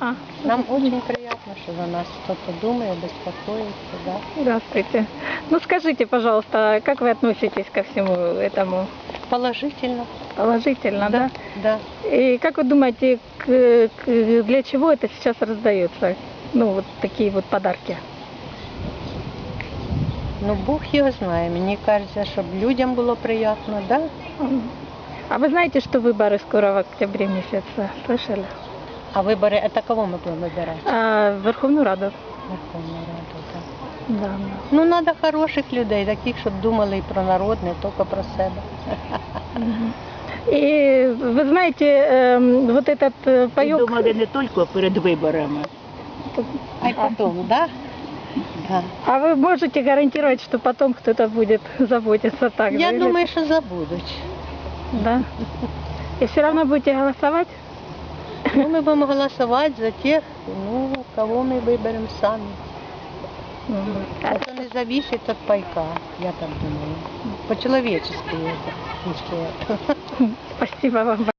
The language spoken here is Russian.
Ага. Нам очень приятно, что за нас кто-то думает, беспокоится, да. Здравствуйте. Ну скажите, пожалуйста, как вы относитесь ко всему этому? Положительно. Положительно, да? Да. И как вы думаете, к- к- для чего это сейчас раздается? Ну, вот такие вот подарки. Ну, Бог его знает. Мне кажется, чтобы людям было приятно, да? А вы знаете, что выборы скоро в октябре месяце? Слышали? А выборы, это кого мы будем выбирать? А, в Верховную Раду. Верховную Раду, да. Да, да. Ну, надо хороших людей, таких, щоб думали і про народ, не тільки про себе. Мгм. И вы знаете, эм, вот этот э, І паёк... думали не тільки перед виборами. А й потім, да? Да. А вы можете гарантировать, что потом кто-то будет заботиться так же? Я или- думаю, що забудуть. Да. И все равно будете голосовать? Ну, ми будемо голосувати за тих, ну, кого ми виберемо самі. Мгм. Це не зависит від пайка, я так думаю. По-человечески это, это. Спасибо вам.